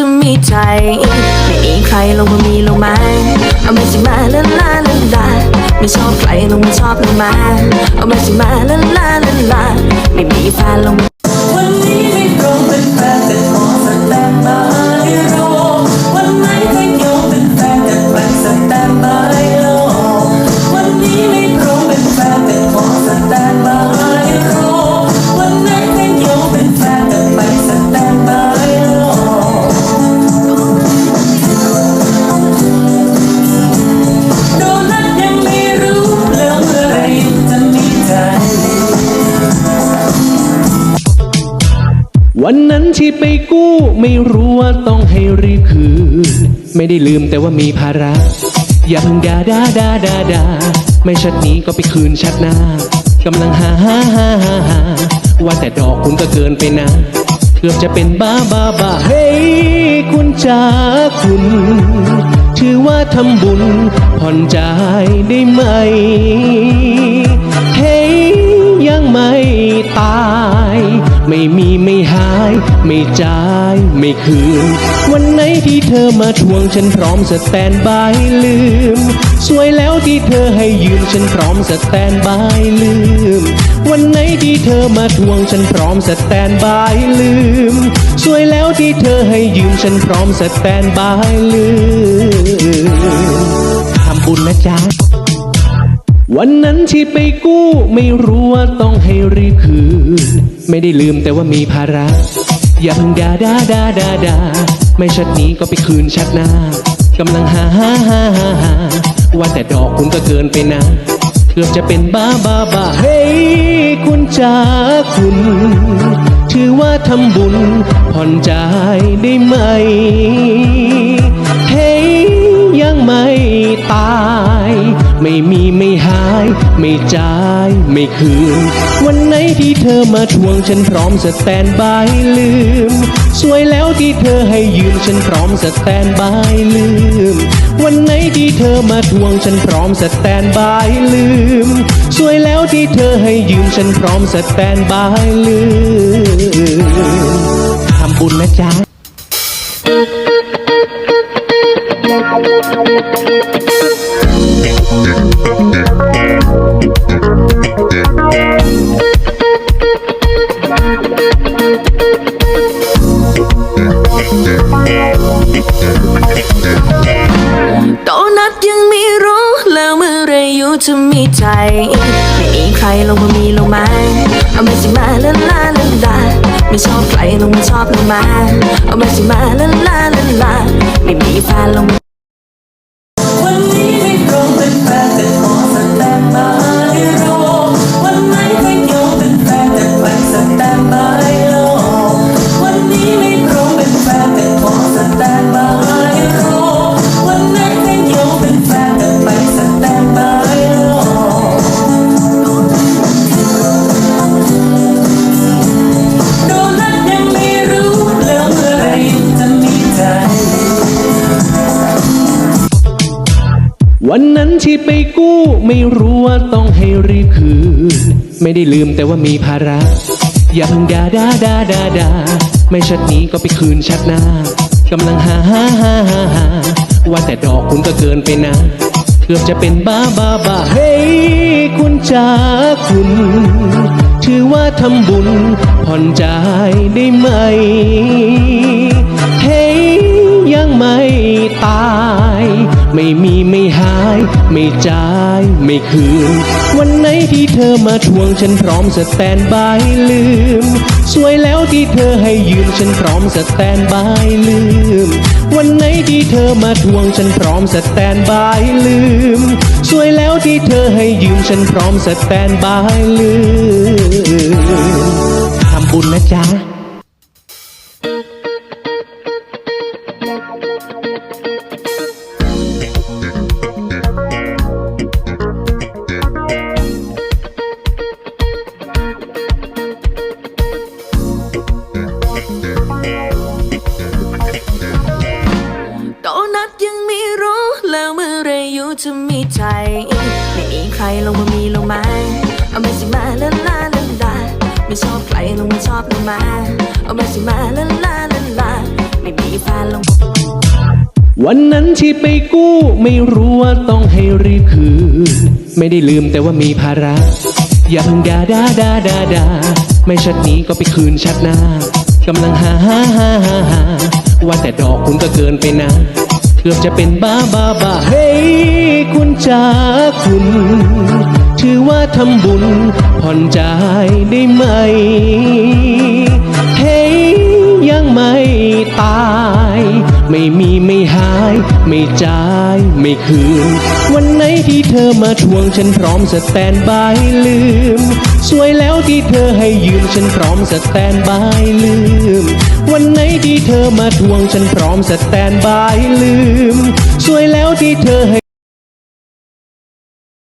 จะมีใจไม่มีใครลงมามีลงมาเอามาสิมาละลาละลาไม่ชอบใครลงมาชอบลงมาเอามาสิมาละลาละลาไม่มีแฟนลง วันนั้นที่ไปกู้ไม่รู้ว่าต้องให้รีบคืน ไม่ได้ลืมแต่ว่ามีภาระอย่าเพิ่งดาดาดาดาดาไม่ชัดนี้ก็ไปคืนชัดหน้ากำลังหาหาหาหาหาว่าแต่ดอกคุณก็เกินไปนะ เกือบจะเป็นบ้าบ้าบ้าเฮ้ยคุณจ๋าคุณ ถือว่าทำบุญผ่อนใจายได้ไหม เฮ้ยยังไม่ตาย ไม่มีไม่หาย ไม่จ่ายไม่คืน วันไหนที่เธอมาทวงฉันพร้อมสแตนบายลืม สวยแล้วที่เธอให้ยืมฉันพร้อมสแตนบายลืม วันไหนที่เธอมาทวงฉันพร้อมสแตนบายลืม สวยแล้วที่เธอให้ยืมฉันพร้อมสแตนบายลืมทำบุญนะจ๊ะ วันนั้นที่ไปกู้ไม่รู้ว่าต้องให้รีบคืน ไม่ได้ลืมแต่ว่ามีภาระอย่าเพิ่งดาดาดาดาดาไม่ชัดนี้ก็ไปคืนชัดหน้ากำลังหาหาหาหาหาว่าแต่ดอกคุณก็เกินไปนะ เกือบจะเป็นบ้าบ้าบ้าเฮ้ยคุณจ๋าคุณ ถือว่าทำบุญผ่อนใจายได้ไหม ไม่จ่ายไม่คืน วันไหนที่เธอมาทวงฉันพร้อมสแตนบายลืม สวยแล้วที่เธอให้ยืมฉันพร้อมสแตนบายลืม วันไหนที่เธอมาทวงฉันพร้อมสแตนบายลืม สวยแล้วที่เธอให้ยืมฉันพร้อมสแตนบายลืมทำบุญนะจ๊ะ โดนัทยังไม่รู้ แล้วเมื่อไรอยู่จะมีใจ ไม่มีใครลงมามีลงมาเอาไม่สิมาละลาละลาไม่ชอบใครลงมาชอบลงมาเอาไม่สิมาละลาละลาไม่มีแฟนลง วันนั้นที่ไปกู้ ไม่รู้ว่าต้องให้รีบคืน ไม่ได้ลืมแต่ว่ามีภาระอย่าเพิ่งดาดาดาดาดาไม่ชัดนี้ก็ไปคืนชัดหน้ากำลังหาหาหาหาหาว่าแต่ดอกคุณก็เกินไปนะ เกือบจะเป็นบ้าบ้าบ้าเฮ้ยคุณจ๋าคุณ ถือว่าทำบุญผ่อนใจายได้ไหม ไม่จ่ายไม่คืน วันไหนที่เธอมาทวงฉันพร้อมสแตนบายลืม สวยแล้วที่เธอให้ยืมฉันพร้อมสแตนบายลืม วันไหนที่เธอมาทวงฉันพร้อมสแตนบายลืม สวยแล้วที่เธอให้ยืมฉันพร้อมสแตนบายลืม ทำบุญนะจ๊ะ จะมีใจ ไม่มีใครลงมามีลงมาเอามาสิมาละลาละลาไม่ชอบใครลงมาชอบลงมาเอามาสิมาละลาละลาไม่มีแฟนลงวันนั้นที่ไปกู้ไม่รู้ว่าต้องให้รีบคืนไม่ได้ลืมแต่ว่ามีภาระย่าเพิ่งดาดาดาดาดาไม่ชัดนี้ก็ไปคืนชัดหน้ากำลังหาหาหาหาว่าแต่ดอกคุณก็เกินไปนะ เกือบจะเป็นบ้าบ้าบ้าเฮ้ยคุณจ๋าคุณ ถือว่าทำบุญผ่อนจ่ายได้ไหม เฮ้ยยังไม่ตาย ไม่มีายไม่จ่ายไม่คืน วันไหนที่เธอมาทวงฉันพร้อมสแตนบายลืม สวยแล้วที่เธอให้ยืมฉันพร้อมสแตนบายลืม วันไหนที่เธอมาทวงฉันพร้อมสแตนบายลืม สวยแล้วที่เธอให้